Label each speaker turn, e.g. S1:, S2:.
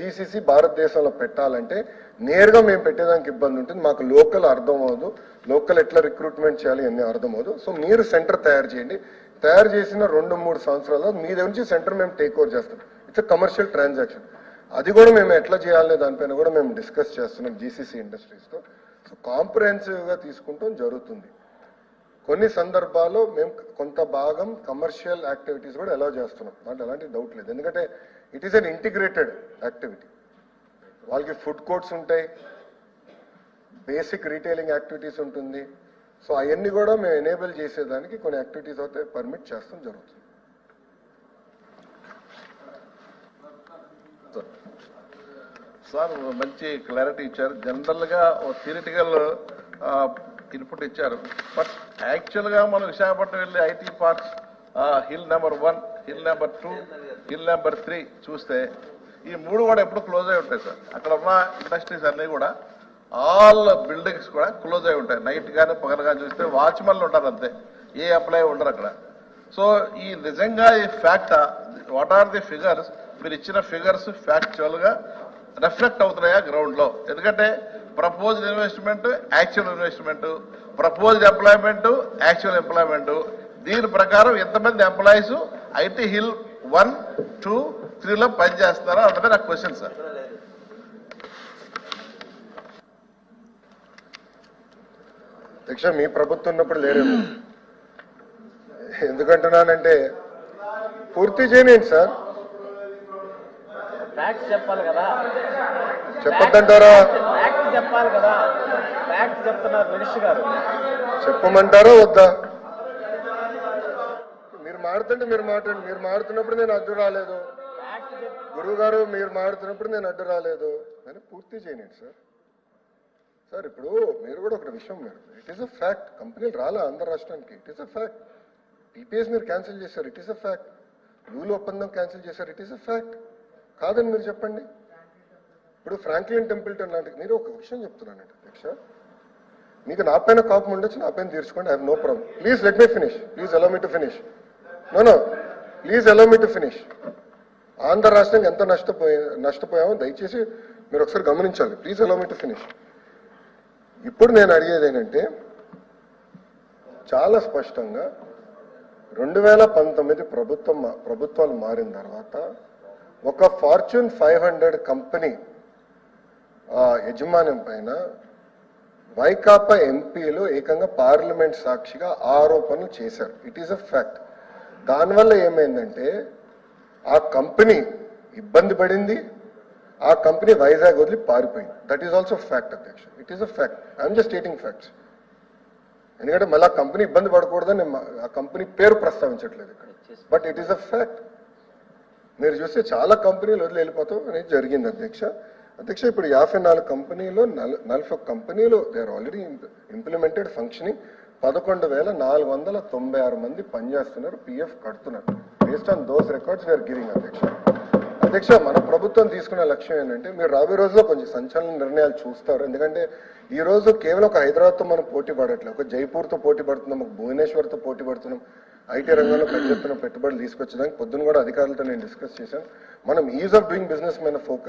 S1: GCC భారతదేశంలో పెట్టాలంటే నేరుగా మేము పెట్టేదానికి ఇబ్బంది ఉంటుంది. మాకు లోకల్ అర్థం అవ్వదు. లోకల్ ఎట్లా రిక్రూట్మెంట్ చేయాలి అన్నీ అర్థం అవ్వదు. సో మీరు సెంటర్ తయారు చేయండి. తయారు చేసిన రెండు మూడు సంవత్సరాల్లో మీ దగ్గర నుంచి సెంటర్ మేము టేక్ ఓవర్ చేస్తాం. ఇట్స్ కమర్షియల్ ట్రాన్సాక్షన్ అది కూడా మేము ఎట్లా చేయాలనే దానిపైన కూడా మేము డిస్కస్ చేస్తున్నాం జీసీసీ ఇండస్ట్రీస్తో సో కాంప్రహెన్సివ్గా తీసుకుంటాం జరుగుతుంది. కొన్ని సందర్భాల్లో మేము కొంత భాగం కమర్షియల్ యాక్టివిటీస్ కూడా అలౌ చేస్తున్నాం. దాంట్లో ఎలాంటి డౌట్ లేదు. ఎందుకంటే it is an integrated activity వాళ్ళకి ఫుడ్ కోర్ట్స్ ఉంటాయి. బేసిక్ రీటైలింగ్ యాక్టివిటీస్ ఉంటుంది. సో అవన్నీ కూడా మేము ఎనేబుల్ చేసేదానికి కొన్ని యాక్టివిటీస్ అయితే పర్మిట్ చేస్తాం జరుగుతుంది.
S2: సార్ మంచి క్లారిటీ ఇచ్చారు. జనరల్గా థియరిటికల్ ఇన్పుట్ ఇచ్చారు. బట్ యాక్చువల్గా మనం విశాఖపట్నం వెళ్ళి IT parks hill number one hill number two hill number three చూస్తే ఈ మూడు కూడా ఎప్పుడు క్లోజ్ అయి ఉంటాయి సార్. అక్కడ ఉన్న ఇండస్ట్రీస్ అన్ని కూడా ఆల్ బిల్డింగ్స్ కూడా క్లోజ్ అయి ఉంటాయి. నైట్ కానీ పగలు కానీ చూస్తే వాచ్మెన్లు ఉంటారు అంతే. ఏ అప్లై ఉండరు అక్కడ. సో ఈ నిజంగా ఈ fact what are the figures మీరు ఇచ్చిన ఫిగర్స్ ఫ్యాక్చువల్గా రిఫ్లెక్ట్ అవుతున్నాయా గ్రౌండ్లో ఎందుకంటే proposed investment actual investment proposed employment actual employment దీని ప్రకారం ఎంతమంది employees IT hill one two త్రీలో పనిచేస్తున్నారో అన్నది నాకు క్వశ్చన్ సార్
S1: అధ్యక్ష మీ ప్రభుత్వం ఉన్నప్పుడు లేరేమో ఎందుకంటున్నానంటే పూర్తి చేయనండి సార్
S3: ఫ్యాక్ట్స్ చెప్పాలి కదా.
S1: చెప్పొద్దంటారా?
S3: చెప్పాలి కదా. ఫ్యాక్ట్ చెప్తున్నారు మినిస్టర్ గారు.
S1: చెప్పమంటారా వద్దా? మీరు మాడుతుంటే మీరు మాట్లాడండి. మీరు మాడుతున్నప్పుడు నేను అడ్డు రాలేదు. గురువు గారు మీరు మాడుతున్నప్పుడు నేను అడ్డు రాలేదు. అని పూర్తి చేయనండి సార్. సార్ ఇప్పుడు మీరు కూడా ఒక విషయం మీరు. ఇట్ ఈస్ అ ఫ్యాక్ట్ కంపెనీలు రాలే ఆంధ్ర రాష్ట్రానికి. It is a fact TPS మీరు క్యాన్సిల్ చేశారు. It is a fact Lulu ఒప్పందం క్యాన్సిల్ చేశారు. ఇట్ ఈస్ అ ఫ్యాక్ట్ కాదని మీరు చెప్పండి. ఇప్పుడు ఫ్రాంక్లిన్ టెంపుల్టన్ లాంటి మీరు ఒక విషయం చెప్తున్నానండి అధ్యక్ష. మీకు నా పైన కోపం ఉండొచ్చు నా పైన తీర్చుకోండి I no problem please let me finish please allow me to finish no no please allow me to finish Andhra రాష్ట్రం ఎంత నష్టపోయి నష్టపోయామో దయచేసి మీరు ఒకసారి గమనించాలి. Please allow me to finish ఇప్పుడు నేను అడిగేది ఏంటంటే చాలా స్పష్టంగా రెండు వేల పంతొమ్మిది ప్రభుత్వం ప్రభుత్వాలు మారిన తర్వాత ఒక ఫార్చ్యూన్ ఫైవ్ హండ్రెడ్ కంపెనీ యజమాన్యం పైన వైకాపా ఎంపీలు ఏకంగా పార్లమెంట్ సాక్షిగా ఆరోపణలు చేశారు. ఇట్ ఈస్ అ ఫ్యాక్ట్ దానివల్ల ఏమైందంటే ఆ కంపెనీ ఇబ్బంది పడింది ఆ కంపెనీ వైజాగ్ వదిలి పారిపోయింది. దట్ ఈస్ ఆల్సో ఫ్యాక్ట్ అధ్యక్ష. It is a fact I'm just stating facts ఎందుకంటే మళ్ళీ ఆ కంపెనీ ఇబ్బంది పడకూడదని ఆ కంపెనీ పేరు ప్రస్తావించట్లేదు ఇక్కడ. But it is a fact మీరు చూస్తే చాలా కంపెనీలు వదిలి వెళ్ళిపోతాం అనేది జరిగింది అధ్యక్ష. అధ్యక్ష ఇప్పుడు యాభై నాలుగు కంపెనీలు నల్- నలభై ఒక్క కంపెనీలు they are already implemented functioning పదకొండు వేల నాలుగు వందల తొంభై ఆరు మంది పనిచేస్తున్నారు పిఎఫ్ కడుతున్నారు. Based on those records we're giving అధ్యక్ష. అధ్యక్ష మన ప్రభుత్వం తీసుకున్న లక్ష్యం ఏంటంటే మీరు రాబోయే రోజుల్లో కొంచెం సంచలన నిర్ణయాలు చూస్తారు. ఎందుకంటే ఈ రోజు కేవలం ఒక హైదరాబాద్తో మనం పోటీ పడట్లేదు. ఒక జైపూర్తో పోటీ పడుతున్నాం ఒక భువనేశ్వర్తో పోటీ పడుతున్నాం. ఐటీ రంగంలో పెద్ద ఎత్తున పెట్టుబడులు తీసుకొచ్చడానికి పొద్దున కూడా అధికారులతో నేను డిస్కస్ చేశాను. మనం ఈజ్ ఆఫ్ డూయింగ్ బిజినెస్ మీద ఫోకస్